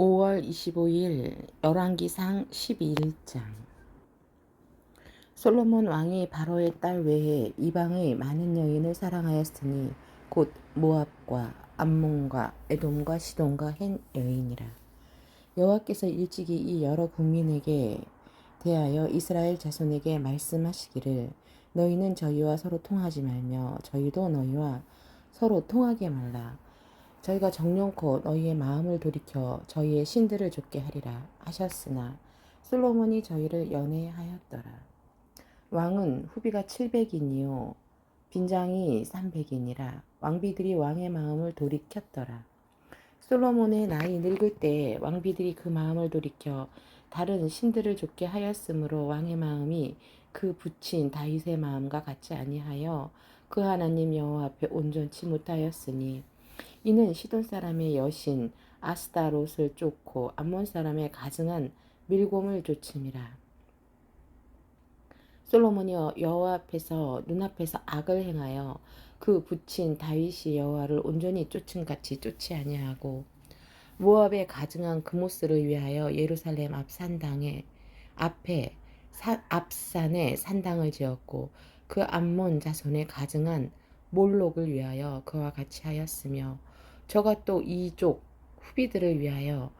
5월 25일 열왕기상 12일장. 솔로몬 왕이 바로의 딸 외에 이방의 많은 여인을 사랑하였으니 곧 모압과 암몬과 에돔과 시돈과 헨 여인이라. 여호와께서 일찍이 이 여러 국민에게 대하여 이스라엘 자손에게 말씀하시기를 너희는 저희와 서로 통하지 말며 저희도 너희와 서로 통하게 말라 저희가 정령코 너희의 마음을 돌이켜 저희의 신들을 좇게 하리라 하셨으나 솔로몬이 저희를 연애하였더라. 왕은 후비가 700이니요 빈장이 300이니라 왕비들이 왕의 마음을 돌이켰더라. 솔로몬의 나이 늙을 때 왕비들이 그 마음을 돌이켜 다른 신들을 좇게 하였으므로 왕의 마음이 그 부친 다윗의 마음과 같지 아니하여 그 하나님 여호와 앞에 온전치 못하였으니 이는 시돈 사람의 여신 아스타롯을 쫓고 암몬 사람의 가증한 밀곰을 쫓음이라. 솔로몬이 여호와 앞에서 눈앞에서 악을 행하여 그 부친 다윗이 여호와를 온전히 쫓은 같이 쫓지 아니하고 모압의 가증한 그모스를 위하여 예루살렘 앞 산당에 앞에 사, 앞산에 산당을 지었고 그 암몬 자손의 가증한 몰록을 위하여 그와 같이 하였으며 저가 또 이족 후비들을 위하여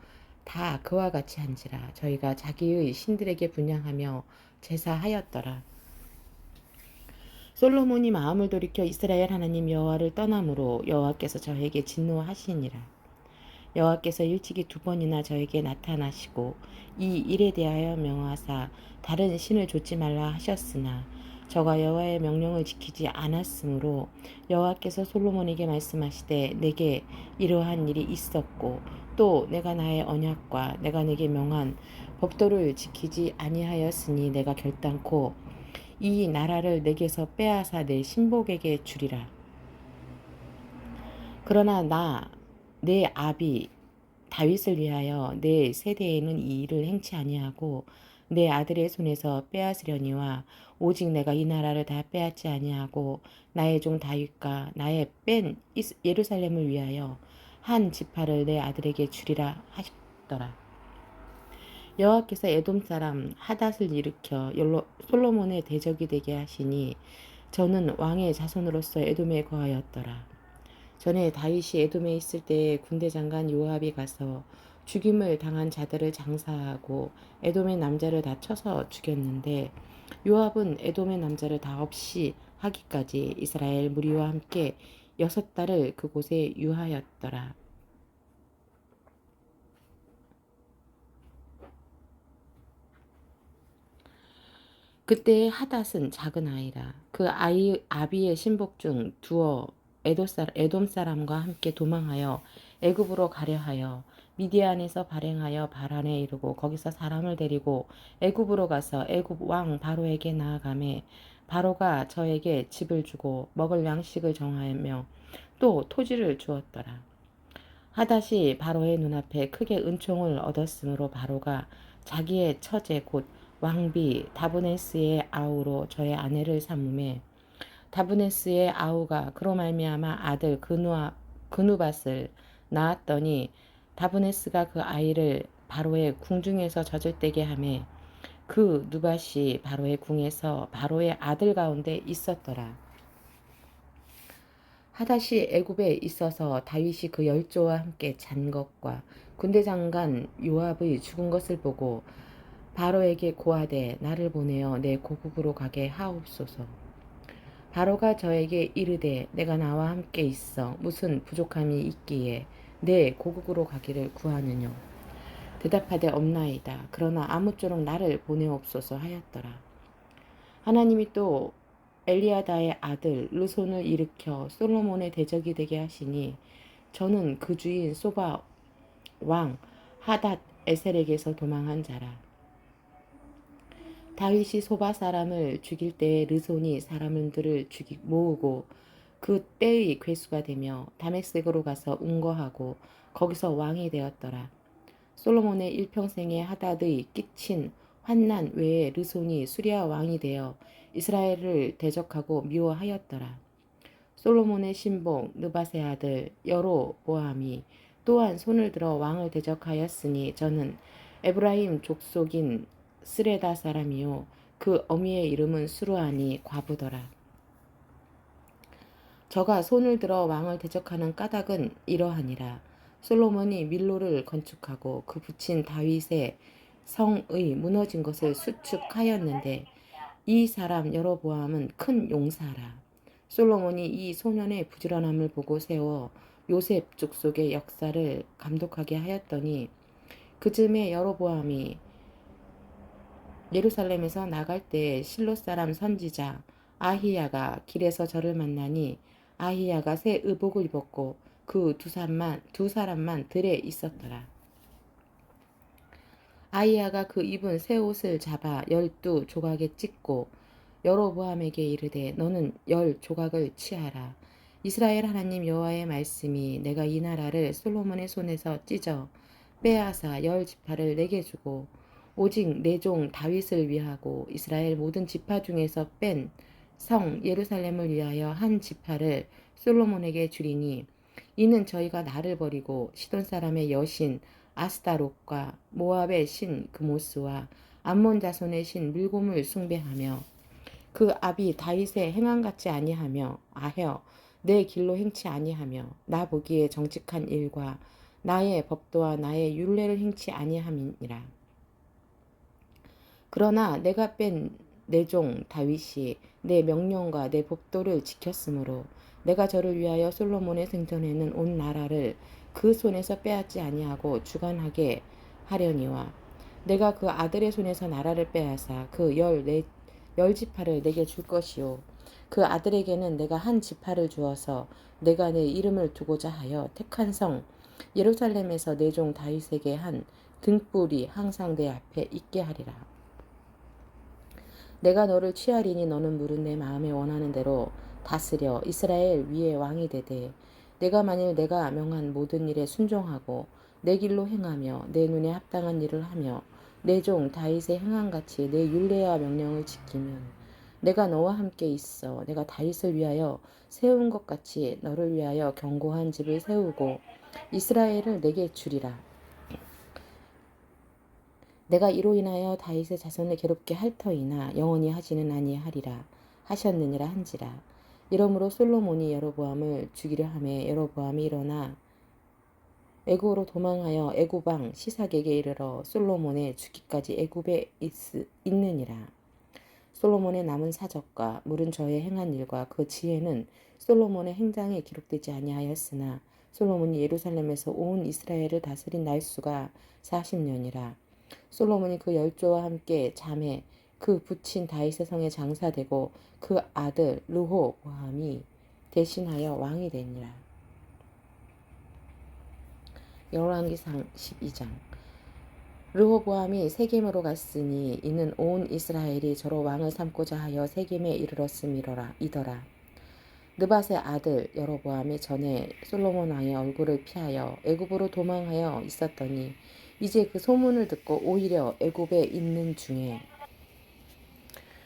다 그와 같이 한지라 저희가 자기의 신들에게 분양하며 제사하였더라. 솔로몬이 마음을 돌이켜 이스라엘 하나님 여호와를 떠남으로 여호와께서 저에게 진노하시니라. 여호와께서 일찍이 두 번이나 저에게 나타나시고 이 일에 대하여 명하사 다른 신을 좇지 말라 하셨으나 저가 여호와의 명령을 지키지 않았으므로 여호와께서 솔로몬에게 말씀하시되 내게 이러한 일이 있었고 또 내가 나의 언약과 내가 내게 명한 법도를 지키지 아니하였으니 내가 결단코 이 나라를 내게서 빼앗아 내 신복에게 주리라. 그러나 나 내 아비 다윗을 위하여 내 세대에는 이 일을 행치 아니하고 내 아들의 손에서 빼앗으려니와 오직 내가 이 나라를 다 빼앗지 아니하고 나의 종 다윗과 나의 뺀 예루살렘을 위하여 한 지파를 내 아들에게 주리라 하셨더라. 여호와께서 에돔 사람 하닷을 일으켜 솔로몬의 대적이 되게 하시니 저는 왕의 자손으로서 에돔에 거하였더라. 전에 다윗이 에돔에 있을 때 군대 장관 요압이 가서 죽임을 당한 자들을 장사하고 에돔의 남자를 다 쳐서 죽였는데 요압은 에돔의 남자를 다 없이 하기까지 이스라엘 무리와 함께 여섯 달을 그곳에 유하였더라. 그때 하닷은 작은 아이라 그 아이 아비의 신복 중 두어 에돔 사람과 함께 도망하여 애굽으로 가려 하여 미디안에서 발행하여 바란에 이르고 거기서 사람을 데리고 애굽으로 가서 애굽 왕 바로에게 나아가매 바로가 저에게 집을 주고 먹을 양식을 정하며 또 토지를 주었더라. 하닷이 바로의 눈앞에 크게 은총을 얻었으므로 바로가 자기의 처제 곧 왕비 다브네스의 아우로 저의 아내를 삼음에 다브네스의 아우가 그로 말미암아 아들 그누아 그누밭을 낳았더니 다브네스가 그 아이를 바로의 궁중에서 젖을 떼게 하매 그 누바시 바로의 궁에서 바로의 아들 가운데 있었더라. 하다시 애굽에 있어서 다윗이 그 열조와 함께 잔 것과 군대 장관 요압의 죽은 것을 보고 바로에게 고하되 나를 보내어 내 고국으로 가게 하옵소서. 바로가 저에게 이르되 내가 나와 함께 있어 무슨 부족함이 있기에 내 고국으로 가기를 구하느뇨. 대답하되 없나이다. 그러나 아무쪼록 나를 보내옵소서 하였더라. 하나님이 또 엘리아다의 아들 르손을 일으켜 솔로몬의 대적이 되게 하시니 저는 그 주인 소바 왕 하닷 에셀에게서 도망한 자라. 다윗이 소바 사람을 죽일 때에 르손이 사람들을 죽이 모으고 그 때의 괴수가 되며 다메섹으로 가서 운거하고 거기서 왕이 되었더라. 솔로몬의 일평생에 하닷의 끼친 환난 외에 르손이 수리아 왕이 되어 이스라엘을 대적하고 미워하였더라. 솔로몬의 신복 느바세 아들 여로보암이 또한 손을 들어 왕을 대적하였으니 저는 에브라임 족속인 스레다 사람이요 그 어미의 이름은 수루아니 과부더라. 저가 손을 들어 왕을 대적하는 까닭은 이러하니라. 솔로몬이 밀로를 건축하고 그 붙인 다윗의 성의 무너진 것을 수축하였는데 이 사람 여로보암은 큰 용사라. 솔로몬이 이 소년의 부지런함을 보고 세워 요셉 족속의 역사를 감독하게 하였더니 그즈음에 여로보암이 예루살렘에서 나갈 때 실로 사람 선지자 아히야가 길에서 저를 만나니 아히야가 새 의복을 입었고 그 두 사람만 두 사람만 들에 있었더라. 아히야가 그 입은 새 옷을 잡아 열두 조각에 찢고 여로보암에게 이르되 너는 열 조각을 취하라. 이스라엘 하나님 여호와의 말씀이 내가 이 나라를 솔로몬의 손에서 찢어 빼앗아 열 지파를 내게 주고 오직 내 종 다윗을 위하고 이스라엘 모든 지파 중에서 뺀 성 예루살렘을 위하여 한 지파를 솔로몬에게 주리니 이는 저희가 나를 버리고 시돈 사람의 여신 아스타롯과 모압의 신 그모스와 암몬 자손의 신 밀곰을 숭배하며 그 아비 다윗의 행한 같지 아니하며 아혀 내 길로 행치 아니하며 나 보기에 정직한 일과 나의 법도와 나의 율례를 행치 아니함이니라. 그러나 내가 뺀 내 종 다윗이 내 명령과 내 법도를 지켰으므로 내가 저를 위하여 솔로몬의 생전에는 온 나라를 그 손에서 빼앗지 아니하고 주관하게 하려니와 내가 그 아들의 손에서 나라를 빼앗아 그열열 지파를 내게 줄 것이요 그 아들에게는 내가 한 지파를 주어서 내가 내 이름을 두고자 하여 택한 성 예루살렘에서 내 종 다윗에게 한 등불이 항상 내 앞에 있게 하리라. 내가 너를 취하리니 너는 물은 내 마음에 원하는 대로 다스려 이스라엘 위에 왕이 되되 내가 만일 내가 명한 모든 일에 순종하고 내 길로 행하며 내 눈에 합당한 일을 하며 내 종 다윗의 행한 같이 내 율례와 명령을 지키면 내가 너와 함께 있어 내가 다윗을 위하여 세운 것 같이 너를 위하여 견고한 집을 세우고 이스라엘을 내게 주리라. 내가 이로 인하여 다윗의 자손을 괴롭게 할 터이나 영원히 하지는 아니하리라 하셨느니라 한지라. 이러므로 솔로몬이 여로보암을 죽이려 함에 여로보암이 일어나 애굽으로 도망하여 애굽왕 시삭에게 이르러 솔로몬의 죽기까지 애굽에 있, 있느니라. 솔로몬의 남은 사적과 물은 저의 행한 일과 그 지혜는 솔로몬의 행장에 기록되지 아니하였으나 솔로몬이 예루살렘에서 온 이스라엘을 다스린 날수가 40년이라. 솔로몬이 그 열조와 함께 잠에 그 부친 다윗의 성에 장사되고 그 아들 르호보암이 대신하여 왕이 되니라. 열왕기상 12장 르호보암이 세겜으로 갔으니 이는 온 이스라엘이 저로 왕을 삼고자 하여 세겜에 이르렀음이더라. 이더라. 느밧의 아들 여로보암이 전에 솔로몬 왕의 얼굴을 피하여 애굽으로 도망하여 있었더니 이제 그 소문을 듣고 오히려 애굽에 있는 중에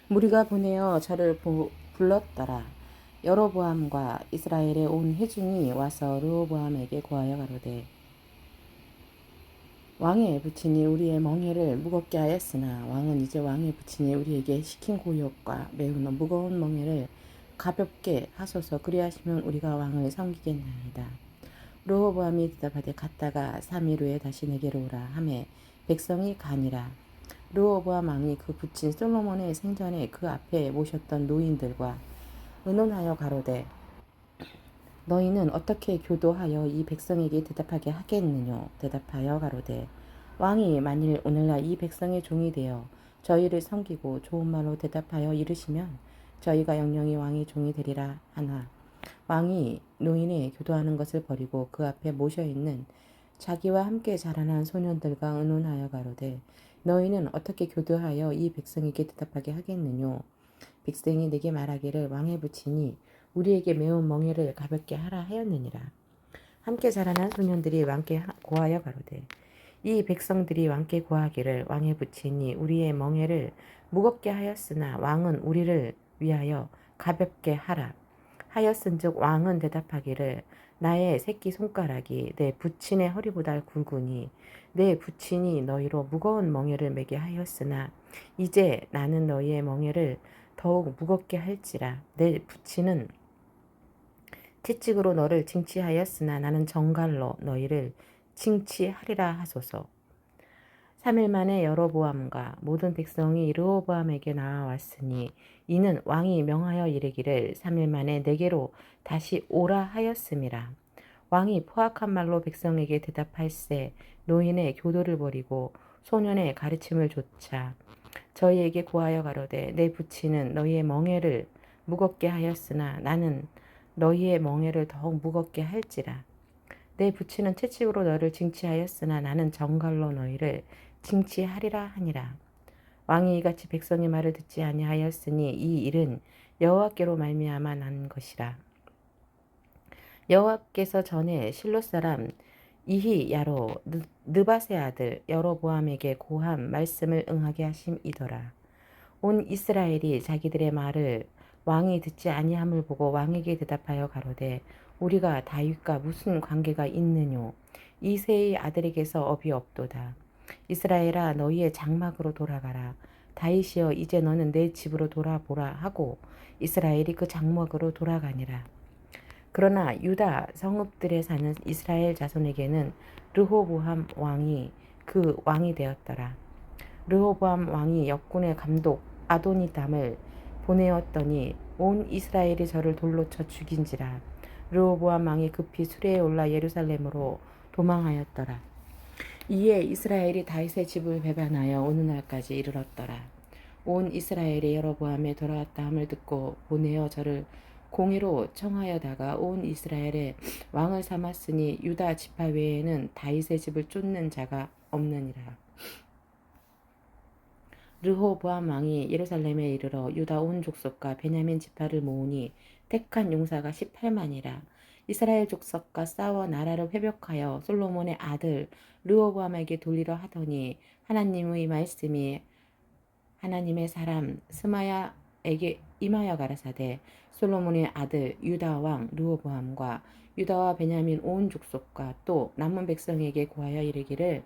무리가 보내어 저를 보, 불렀더라. 여로보암과 이스라엘의 온 회중이 와서 르호보암에게 고하여 가로되 왕의 부친이 우리의 멍에를 무겁게 하였으나 왕은 이제 왕의 부친이 우리에게 시킨 고역과 매우 무거운 멍에를 가볍게 하소서 그리하시면 우리가 왕을 섬기겠나이다. 르호보암이 대답하되 갔다가 3일 후에 다시 내게로 오라 하매 백성이 가니라. 르호보암 왕이 그 부친 솔로몬의 생전에 그 앞에 모셨던 노인들과 의논하여 가로되 너희는 어떻게 교도하여 이 백성에게 대답하게 하겠느냐 대답하여 가로되 왕이 만일 오늘날 이 백성의 종이 되어 저희를 섬기고 좋은 말로 대답하여 이르시면 저희가 영영이 왕의 종이 되리라 하나 왕이 노인이 교도하는 것을 버리고 그 앞에 모셔 있는 자기와 함께 자라난 소년들과 의논하여 가로되 너희는 어떻게 교도하여 이 백성에게 대답하게 하겠느뇨? 백성이 내게 말하기를 왕의 부친이 우리에게 매운 멍에를 가볍게 하라 하였느니라. 함께 자라난 소년들이 왕께 고하여 가로되 이 백성들이 왕께 고하기를 왕의 부친이 우리의 멍에를 무겁게 하였으나 왕은 우리를 위하여 가볍게 하라 하였은즉 왕은 대답하기를 나의 새끼 손가락이 내 부친의 허리보다 굵으니 내 부친이 너희로 무거운 멍에를 매게 하였으나 이제 나는 너희의 멍에를 더욱 무겁게 할지라 내 부친은 채찍으로 너를 징치하였으나 나는 정갈로 너희를 징치하리라 하소서. 3일 만에 여로보암과 모든 백성이 르호보암에게 나와왔으니 이는 왕이 명하여 이르기를 3일 만에 내게로 다시 오라 하였음이라. 왕이 포악한 말로 백성에게 대답할세 노인의 교도를 버리고 소년의 가르침을 좇아 저희에게 구하여 가로되 내 부치는 너희의 멍에를 무겁게 하였으나 나는 너희의 멍에를 더욱 무겁게 할지라. 내 부치는 채찍으로 너를 징치하였으나 나는 정갈로 너희를 징치하리라 하니라. 왕이 이같이 백성의 말을 듣지 아니하였으니 이 일은 여호와께로 말미암아 난 것이라. 여호와께서 전에 실로 사람 이히야로 느바세 아들 여로보암에게 고한 말씀을 응하게 하심이더라. 온 이스라엘이 자기들의 말을 왕이 듣지 아니함을 보고 왕에게 대답하여 가로되 우리가 다윗과 무슨 관계가 있느뇨 이세의 아들에게서 업이 없도다 이스라엘아 너희의 장막으로 돌아가라. 다윗이여 이제 너는 내 집으로 돌아보라 하고 이스라엘이 그 장막으로 돌아가니라. 그러나 유다 성읍들에 사는 이스라엘 자손에게는 르호보함 왕이 그 왕이 되었더라. 르호보암 왕이 역군의 감독 아도니담을 보내었더니 온 이스라엘이 저를 돌로 쳐 죽인지라. 르호보암 왕이 급히 수레에 올라 예루살렘으로 도망하였더라. 이에 이스라엘이 다윗의 집을 배반하여 어느 날까지 이르렀더라. 온 이스라엘이 여로보암에 돌아왔다 함을 듣고 보내어 저를 공의로 청하여다가 온 이스라엘의 왕을 삼았으니 유다 지파 외에는 다윗의 집을 쫓는 자가 없느니라. 르호보암 왕이 예루살렘에 이르러 유다 온 족속과 베냐민 지파를 모으니 택한 용사가 18만이라 이스라엘 족속과 싸워 나라를 회복하여 솔로몬의 아들 르호보암에게 돌리려 하더니 하나님의 말씀이 하나님의 사람 스마야에게 임하여 가라사대 솔로몬의 아들 유다 왕 르호보암과 유다와 베냐민 온 족속과 또 남은 백성에게 구하여 이르기를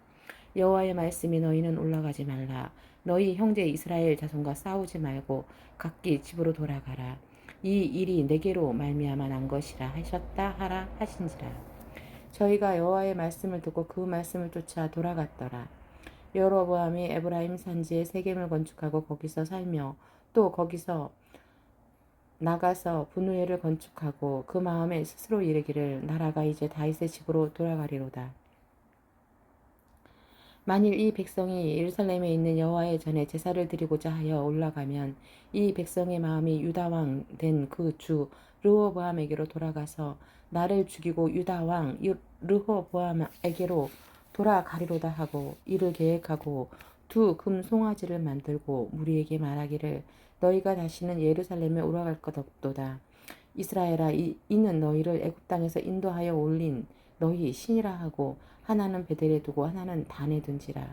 여호와의 말씀이 너희는 올라가지 말라 너희 형제 이스라엘 자손과 싸우지 말고 각기 집으로 돌아가라. 이 일이 내게로 말미암아 난 것이라 하셨다 하라 하신지라. 저희가 여호와의 말씀을 듣고 그 말씀을 쫓아 돌아갔더라. 여로보암이 에브라임 산지에 세겜을 건축하고 거기서 살며 또 거기서 나가서 분우회를 건축하고 그 마음에 스스로 이르기를 나라가 이제 다윗의 집으로 돌아가리로다. 만일 이 백성이 예루살렘에 있는 여호와의 전에 제사를 드리고자 하여 올라가면 이 백성의 마음이 유다 왕 된 그 주 르호보암에게로 돌아가서 나를 죽이고 유다 왕 르호보암에게로 돌아가리로다 하고 이를 계획하고 두 금 송아지를 만들고 무리에게 말하기를 너희가 다시는 예루살렘에 올라갈 것 없도다. 이스라엘아 이, 이는 너희를 애굽 땅에서 인도하여 올린 너희 신이라 하고 하나는 베델에 두고 하나는 단에 둔지라.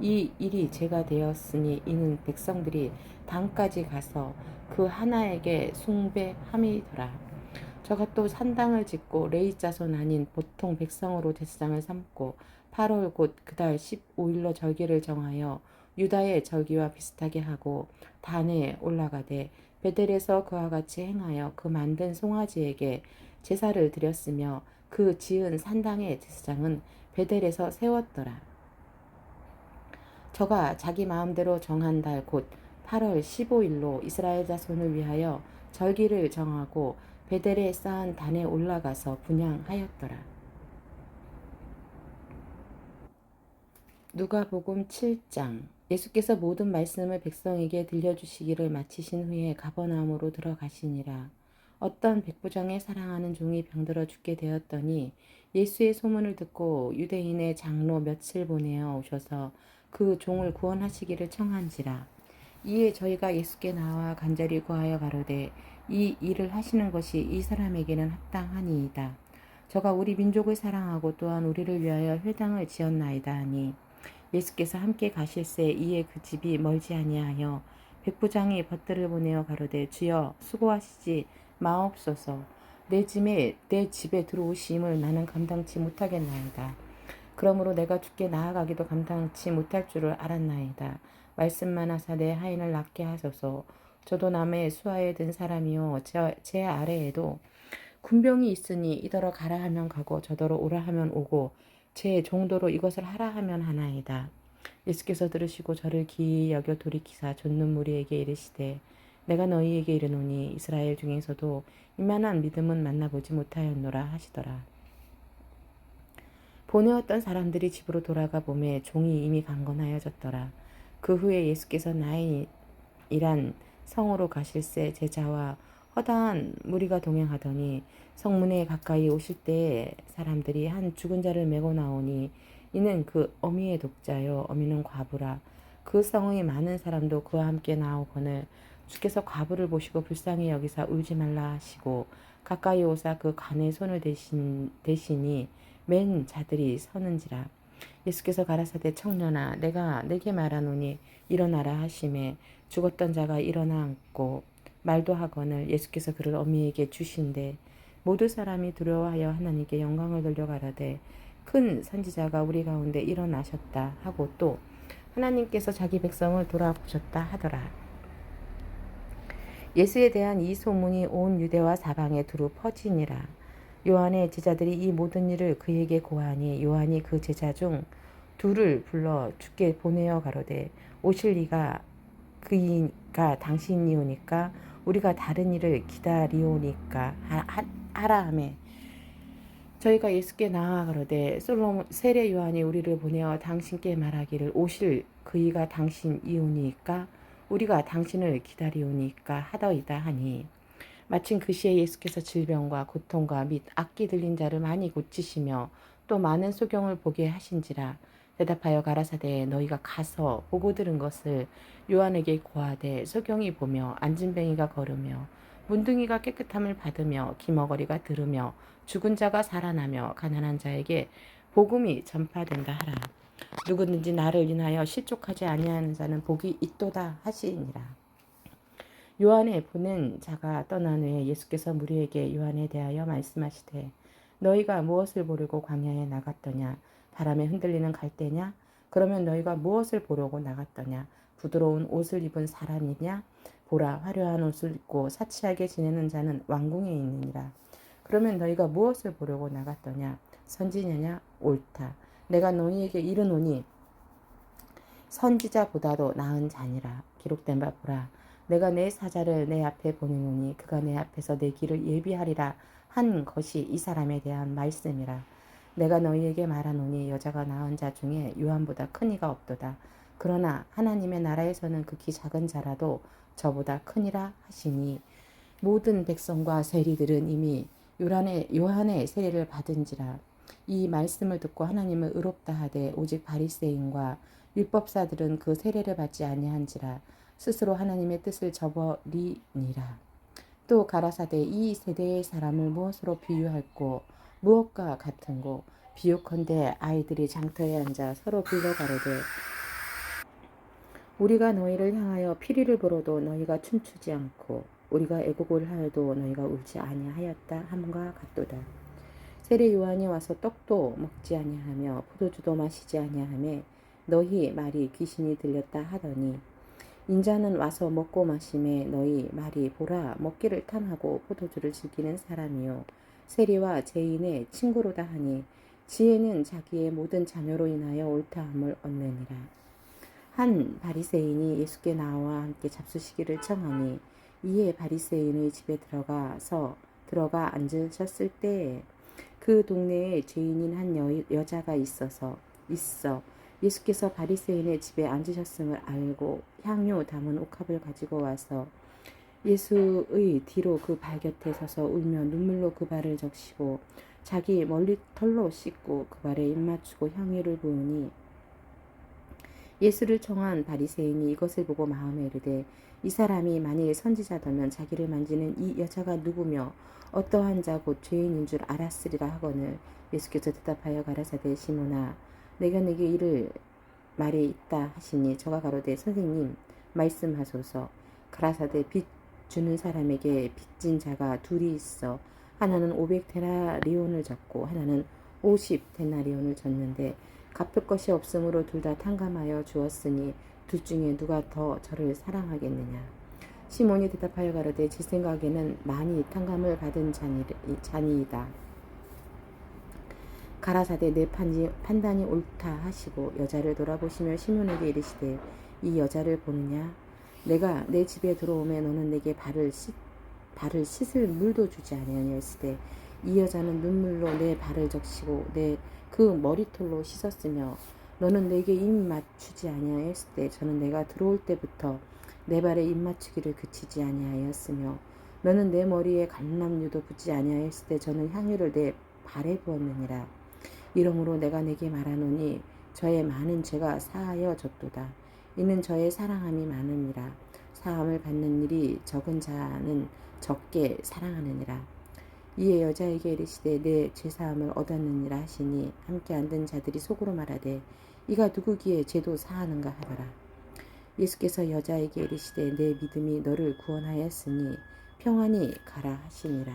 이 일이 제가 되었으니 이는 백성들이 단까지 가서 그 하나에게 숭배함이더라. 저가 또 산당을 짓고 레이 자손 아닌 보통 백성으로 제사장을 삼고 8월 곧 그달 15일로 절기를 정하여 유다의 절기와 비슷하게 하고 단에 올라가되 베델에서 그와 같이 행하여 그 만든 송아지에게 제사를 드렸으며 그 지은 산당의 제사장은 베델에서 세웠더라. 저가 자기 마음대로 정한 달 곧 8월 15일로 이스라엘 자손을 위하여 절기를 정하고 베델에 쌓은 단에 올라가서 분양하였더라. 누가복음 7장 예수께서 모든 말씀을 백성에게 들려주시기를 마치신 후에 가버나움으로 들어가시니라. 어떤 백부장의 사랑하는 종이 병들어 죽게 되었더니 예수의 소문을 듣고 유대인의 장로 며칠 보내어 오셔서 그 종을 구원하시기를 청한지라. 이에 저희가 예수께 나와 간절히 구하여 가로되 이 일을 하시는 것이 이 사람에게는 합당하니이다. 저가 우리 민족을 사랑하고 또한 우리를 위하여 회당을 지었나이다 하니 예수께서 함께 가실새 이에 그 집이 멀지 아니하여 백부장이 벗들을 보내어 가로되 주여 수고하시지 마옵소서 내 집에 내 집에 들어오심을 나는 감당치 못하겠나이다. 그러므로 내가 죽게 나아가기도 감당치 못할 줄을 알았나이다. 말씀만 하사 내 하인을 낫게 하소서. 저도 남의 수하에 든 사람이요 제, 제 아래에도 군병이 있으니 이더러 가라 하면 가고 저더러 오라 하면 오고 제 정도로 이것을 하라 하면 하나이다. 예수께서 들으시고 저를 기이 여겨 돌이키사 좇는 무리에게 이르시되 내가 너희에게 이르노니 이스라엘 중에서도 이만한 믿음은 만나보지 못하였노라 하시더라. 보내었던 사람들이 집으로 돌아가 보매 종이 이미 강건하여졌더라. 그 후에 예수께서 나인이란 성으로 가실새 제자와 허다한 무리가 동행하더니 성문에 가까이 오실 때 사람들이 한 죽은 자를 메고 나오니 이는 그 어미의 독자요 어미는 과부라 그 성의 많은 사람도 그와 함께 나오거늘 주께서 과부를 보시고 불쌍히 여기사 울지 말라 하시고 가까이 오사 그 간에 손을 대신 대시니 맨 자들이 서는지라 예수께서 가라사대 청년아 내가 내게 말하노니 일어나라 하심에 죽었던 자가 일어나 앉고 말도 하거늘 예수께서 그를 어미에게 주신대 모두 사람이 두려워하여 하나님께 영광을 돌려 가라되 큰 선지자가 우리 가운데 일어나셨다 하고 또 하나님께서 자기 백성을 돌아보셨다 하더라. 예수에 대한 이 소문이 온 유대와 사방에 두루 퍼지니라. 요한의 제자들이 이 모든 일을 그에게 고하니 요한이 그 제자 중 둘을 불러 죽게 보내어 가로되 오실 리가 그이가 당신이오니까 우리가 다른 일을 기다리오니까 하라 하매 저희가 예수께 나아 가로되 솔로몬 세례 요한이 우리를 보내어 당신께 말하기를 오실 그이가 당신이오니까 우리가 당신을 기다리오니까 하더이다 하니 마침 그 시에 예수께서 질병과 고통과 및 악기 들린 자를 많이 고치시며 또 많은 소경을 보게 하신지라 대답하여 가라사대 너희가 가서 보고 들은 것을 요한에게 고하되 소경이 보며 안진뱅이가 걸으며 문둥이가 깨끗함을 받으며 기머거리가 들으며 죽은 자가 살아나며 가난한 자에게 복음이 전파된다 하라. 누구든지 나를 인하여 실족하지 아니하는 자는 복이 있도다 하시니라. 요한의 보낸 자가 떠난 후에 예수께서 무리에게 요한에 대하여 말씀하시되 너희가 무엇을 보려고 광야에 나갔더냐? 바람에 흔들리는 갈대냐? 그러면 너희가 무엇을 보려고 나갔더냐? 부드러운 옷을 입은 사람이냐? 보라 화려한 옷을 입고 사치하게 지내는 자는 왕궁에 있느니라. 그러면 너희가 무엇을 보려고 나갔더냐? 선지자냐? 옳다 내가 너희에게 이르노니 선지자보다도 나은 자니라. 기록된 바 보라. 내가 내 사자를 내 앞에 보내노니 그가 내 앞에서 내 길을 예비하리라 한 것이 이 사람에 대한 말씀이라. 내가 너희에게 말하노니 여자가 낳은 자 중에 요한보다 큰 이가 없도다. 그러나 하나님의 나라에서는 극히 작은 자라도 저보다 크니라 하시니 모든 백성과 세리들은 이미 요한의, 요한의 세례를 받은지라 이 말씀을 듣고 하나님을 의롭다 하되 오직 바리새인과 율법사들은 그 세례를 받지 아니한지라 스스로 하나님의 뜻을 저버리니라. 또 가라사대 이 세대의 사람을 무엇으로 비유할꼬 무엇과 같은고 비유컨대 아이들이 장터에 앉아 서로 불러가로되 우리가 너희를 향하여 피리를 불어도 너희가 춤추지 않고 우리가 애곡을 하여도 너희가 울지 아니하였다 함과 같도다. 세례 요한이 와서 떡도 먹지 아니하며 포도주도 마시지 아니하며 너희 말이 귀신이 들렸다 하더니 인자는 와서 먹고 마심에 너희 말이 보라 먹기를 탐하고 포도주를 즐기는 사람이요 세리와 죄인의 친구로다 하니 지혜는 자기의 모든 자녀로 인하여 옳다함을 얻느니라. 한 바리새인이 예수께 나와 함께 잡수시기를 청하니 이에 바리새인의 집에 들어가서 들어가 앉으셨을 때에 그 동네에 죄인인 한 여, 여자가 있어서 있어 예수께서 바리새인의 집에 앉으셨음을 알고 향유 담은 옥합을 가지고 와서 예수의 뒤로 그 발 곁에 서서 울며 눈물로 그 발을 적시고 자기 멀리 털로 씻고 그 발에 입 맞추고 향유를 부으니 예수를 청한 바리새인이 이것을 보고 마음에 이르되 이 사람이 만일 선지자다면 자기를 만지는 이 여자가 누구며 어떠한 자 곧 죄인인 줄 알았으리라 하거늘 예수께서 대답하여 가라사대 시몬아 내가 내게 이를 말이 있다 하시니 저가 가로되 선생님 말씀하소서. 가라사대 빚 주는 사람에게 빚진 자가 둘이 있어 하나는 500데나리온을 졌고 하나는 50데나리온을 졌는데 갚을 것이 없으므로 둘 다 탕감하여 주었으니 둘 중에 누가 더 저를 사랑하겠느냐 시몬이 대답하여 가로되 제 생각에는 많이 탕감을 받은 자니이다. 가라사대 내 판지, 판단이 옳다 하시고 여자를 돌아보시며 시몬에게 이르시되 이 여자를 보느냐? 내가 내 집에 들어오매 너는 내게 발을 씻 발을 씻을 물도 주지 아니하였으되 이 여자는 눈물로 내 발을 적시고 내 그 머리털로 씻었으며 너는 내게 입 맞추지 아니하였을 때 저는 내가 들어올 때부터 내 발에 입 맞추기를 그치지 아니하였으며 너는 내 머리에橄欖유도 붓지 아니하였을 때 저는 향유를 내 발에 부었느니라. 이러므로 내가 내게 말하노니 저의 많은 죄가 사하여 졌도다. 이는 저의 사랑함이 많음이라. 사함을 받는 일이 적은 자는 적게 사랑하느니라. 이에 여자에게 이르시되 내 죄사함을 얻었느니라 하시니 함께 앉은 자들이 속으로 말하되 이가 누구기에 죄도 사하는가 하더라 예수께서 여자에게 이르시되 내 믿음이 너를 구원하였으니 평안히 가라 하시니라.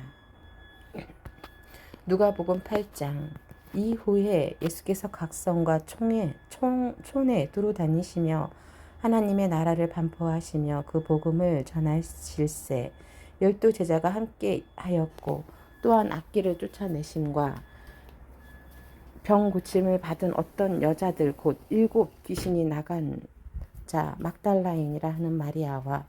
누가복음 8장 이후에 예수께서 각 성과 총에 총, 촌에 두루 다니시며 하나님의 나라를 반포하시며 그 복음을 전하실세 열두 제자가 함께 하였고 또한 악기를 쫓아내심과 병 고침을 받은 어떤 여자들 곧 일곱 귀신이 나간 자 막달라인이라 하는 마리아와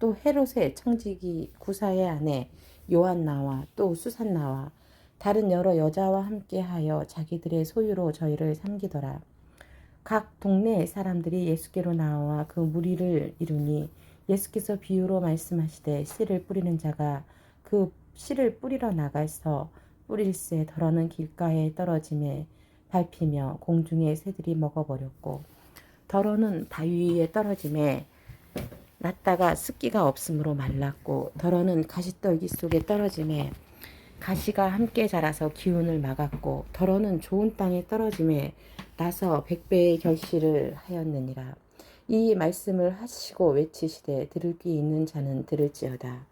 또 헤롯의 청지기 구사의 아내 요한나와 또 수산나와 다른 여러 여자와 함께하여 자기들의 소유로 저희를 섬기더라. 각 동네 사람들이 예수께로 나와 그 무리를 이루니 예수께서 비유로 말씀하시되 씨를 뿌리는 자가 그 씨를 뿌리러 나가서 뿌릴새 덜어는 길가에 떨어짐에 밟히며 공중의 새들이 먹어버렸고 덜어는 바위 위에 떨어짐에 났다가 습기가 없으므로 말랐고 덜어는 가시떨기 속에 떨어짐에 가시가 함께 자라서 기운을 막았고 덜어는 좋은 땅에 떨어짐에 나서 백배의 결실을 하였느니라. 이 말씀을 하시고 외치시되 들을 귀 있는 자는 들을지어다.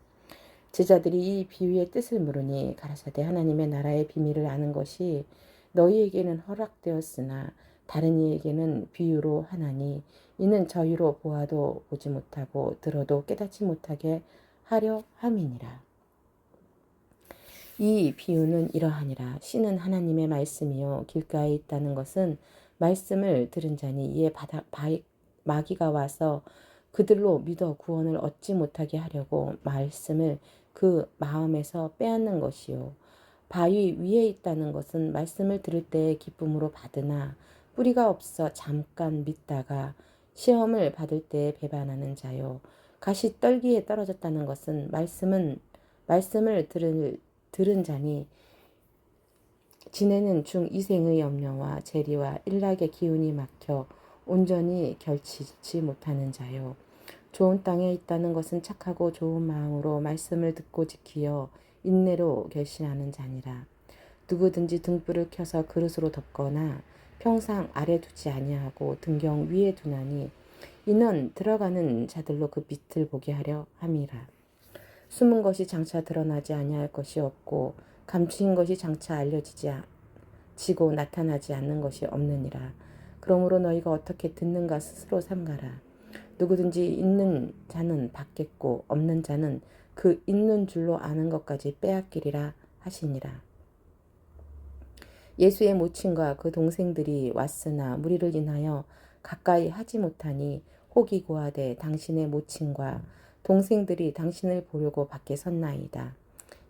제자들이 이 비유의 뜻을 물으니 가라사대 하나님의 나라의 비밀을 아는 것이 너희에게는 허락되었으나 다른 이에게는 비유로 하나니 이는 저희로 보아도 보지 못하고 들어도 깨닫지 못하게 하려 함이니라. 이 비유는 이러하니라. 씨는 하나님의 말씀이요. 길가에 있다는 것은 말씀을 들은 자니 이에 바다, 바, 마귀가 와서 그들로 믿어 구원을 얻지 못하게 하려고 말씀을 그 마음에서 빼앗는 것이요. 바위 위에 있다는 것은 말씀을 들을 때 기쁨으로 받으나 뿌리가 없어 잠깐 믿다가 시험을 받을 때 배반하는 자요. 가시 떨기에 떨어졌다는 것은 말씀은 말씀을 들을 들은 자니 지내는 중 이생의 염려와 재리와 일락의 기운이 막혀 온전히 결치지 못하는 자요. 좋은 땅에 있다는 것은 착하고 좋은 마음으로 말씀을 듣고 지키어 인내로 결신하는 자니라. 누구든지 등불을 켜서 그릇으로 덮거나 평상 아래 두지 아니하고 등경 위에 두나니 이는 들어가는 자들로 그 빛을 보게 하려 함이라. 숨은 것이 장차 드러나지 아니할 것이 없고 감추인 것이 장차 알려지지 지고 나타나지 않는 것이 없느니라. 그러므로 너희가 어떻게 듣는가 스스로 삼가라. 누구든지 있는 자는 받겠고 없는 자는 그 있는 줄로 아는 것까지 빼앗기리라 하시니라. 예수의 모친과 그 동생들이 왔으나 무리를 인하여 가까이 하지 못하니 혹이 고하되 당신의 모친과 동생들이 당신을 보려고 밖에 섰나이다.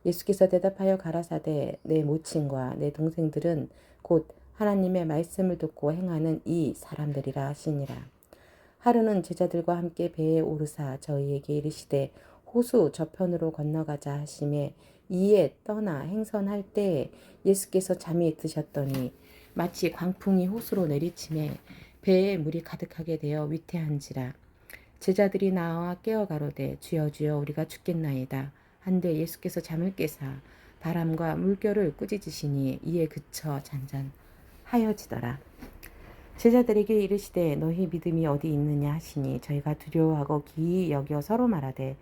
예수께서 대답하여 가라사대 내 모친과 내 동생들은 곧 하나님의 말씀을 듣고 행하는 이 사람들이라 하시니라. 하루는 제자들과 함께 배에 오르사 저희에게 이르시되 호수 저편으로 건너가자 하심에 이에 떠나 행선할 때 예수께서 잠이 드셨더니 마치 광풍이 호수로 내리침에 배에 물이 가득하게 되어 위태한지라. 제자들이 나와 깨어 가로되 주여 주여 우리가 죽겠나이다. 한데 예수께서 잠을 깨사 바람과 물결을 꾸짖으시니 이에 그쳐 잔잔하여지더라. 제자들에게 이르시되 너희 믿음이 어디 있느냐 하시니 저희가 두려워하고 기이 여겨 서로 말하되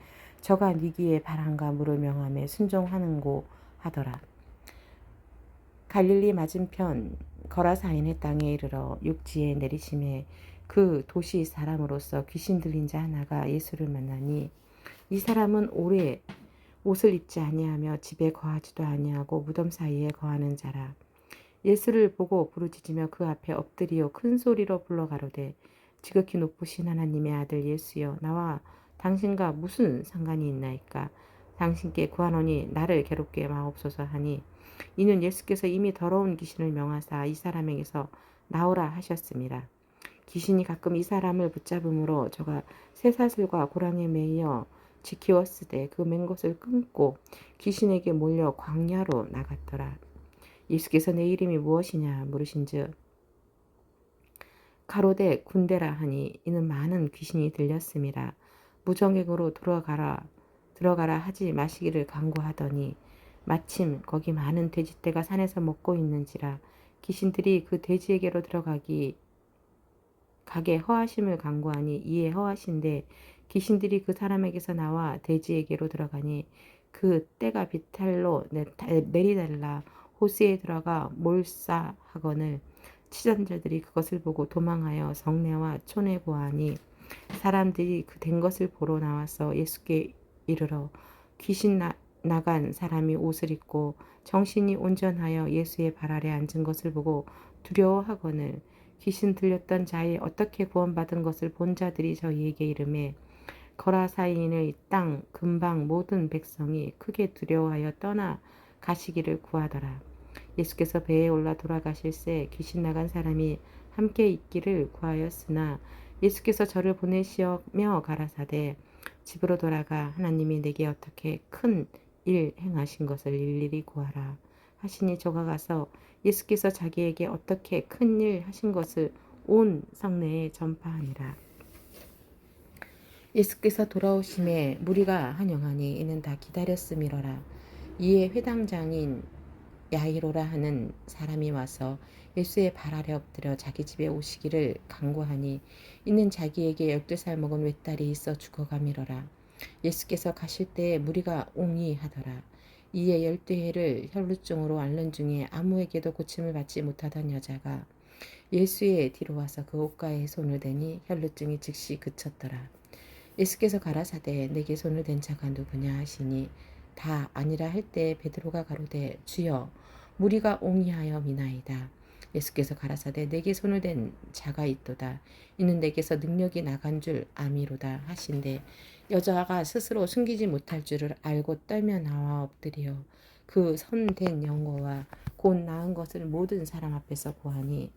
저가 니기에 바람과 물을 명함에 순종하는고 하더라. 갈릴리 맞은편 거라사인의 땅에 이르러 육지에 내리심에 그 도시 사람으로서 귀신 들린 자 하나가 예수를 만나니 이 사람은 오래 옷을 입지 아니하며 집에 거하지도 아니하고 무덤 사이에 거하는 자라. 예수를 보고 부르짖으며 그 앞에 엎드리어 큰 소리로 불러 가로되 지극히 높으신 하나님의 아들 예수여 나와 당신과 무슨 상관이 있나이까 당신께 구하노니 나를 괴롭게 마옵소서 하니 이는 예수께서 이미 더러운 귀신을 명하사 이 사람에게서 나오라 하셨습니다. 귀신이 가끔 이 사람을 붙잡음으로 저가 쇠사슬과 고랑에 매여 지키었으되 그맨 것을 끊고 귀신에게 몰려 광야로 나갔더라. 예수께서 내 이름이 무엇이냐 물으신즉 가로대 군대라 하니 이는 많은 귀신이 들렸음이라 무정액으로 들어가라 들어가라 하지 마시기를 강구하더니 마침 거기 많은 돼지떼가 산에서 먹고 있는지라 귀신들이 그 돼지에게로 들어가기 가게 허하심을 강구하니 이에 허하신데 귀신들이 그 사람에게서 나와 돼지에게로 들어가니 그 때가 비탈로 내리달라 호수에 들어가 몰사하거늘 치전자들이 그것을 보고 도망하여 성내와 촌에 고하니 사람들이 그 된 것을 보러 나와서 예수께 이르러 귀신 나, 나간 사람이 옷을 입고 정신이 온전하여 예수의 발 아래 앉은 것을 보고 두려워하거늘 귀신 들렸던 자의 어떻게 구원받은 것을 본 자들이 저희에게 이름에 거라사인의 땅 근방 모든 백성이 크게 두려워하여 떠나 가시기를 구하더라. 예수께서 배에 올라 돌아가실새 귀신 나간 사람이 함께 있기를 구하였으나 예수께서 저를 보내시며 가라사대 집으로 돌아가 하나님이 내게 어떻게 큰 일 행하신 것을 일일이 구하라 하시니 저가 가서 예수께서 자기에게 어떻게 큰 일 하신 것을 온 성내에 전파하니라. 예수께서 돌아오심에 무리가 한영하니 이는 다 기다렸음이로라. 이에 회당장인 야이로라 하는 사람이 와서 예수의 발 아래 엎드려 자기 집에 오시기를 강구하니 이는 자기에게 열두 살 먹은 외딸이 있어 죽어가미러라. 예수께서 가실 때에 무리가 옹이하더라. 이에 열두 해를 혈루증으로 앓는 중에 아무에게도 고침을 받지 못하던 여자가 예수의 뒤로 와서 그 옷가에 손을 대니 혈루증이 즉시 그쳤더라. 예수께서 가라사대 내게 손을 댄 자가 누구냐 하시니 다 아니라 할 때 베드로가 가로되 주여 무리가 옹이하여 미나이다. 예수께서 가라사대 내게 손을 댄 자가 있도다. 이는 내게서 능력이 나간 줄 아미로다 하신데 여자가 스스로 숨기지 못할 줄을 알고 떨며 나와 엎드려 그 선된 영어와 곧 나은 것을 모든 사람 앞에서 고하니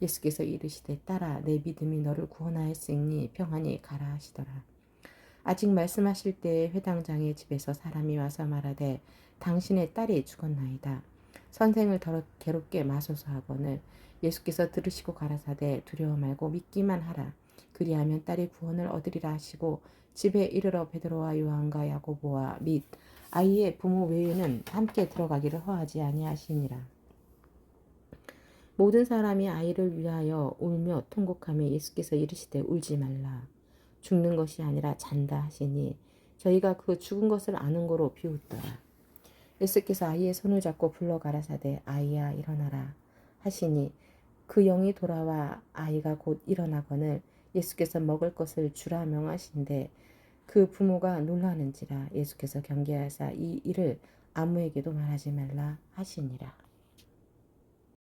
예수께서 이르시되 딸아 내 믿음이 너를 구원하였으니 평안히 가라 하시더라. 아직 말씀하실 때에 회당장의 집에서 사람이 와서 말하되 당신의 딸이 죽었나이다. 선생을 더러 괴롭게 마소서 하거늘 예수께서 들으시고 가라사대 두려워 말고 믿기만 하라. 그리하면 딸이 구원을 얻으리라 하시고 집에 이르러 베드로와 요한과 야고보와 및 아이의 부모 외에는 함께 들어가기를 허하지 아니하시니라. 모든 사람이 아이를 위하여 울며 통곡하며 예수께서 이르시되 울지 말라. 죽는 것이 아니라 잔다 하시니 저희가 그 죽은 것을 아는 거로 비웃더라. 예수께서 아이의 손을 잡고 불러 가라사대 아이야 일어나라 하시니 그 영이 돌아와 아이가 곧 일어나거늘 예수께서 먹을 것을 주라 명하신데 그 부모가 놀라는지라 예수께서 경계하사 이 일을 아무에게도 말하지 말라 하시니라.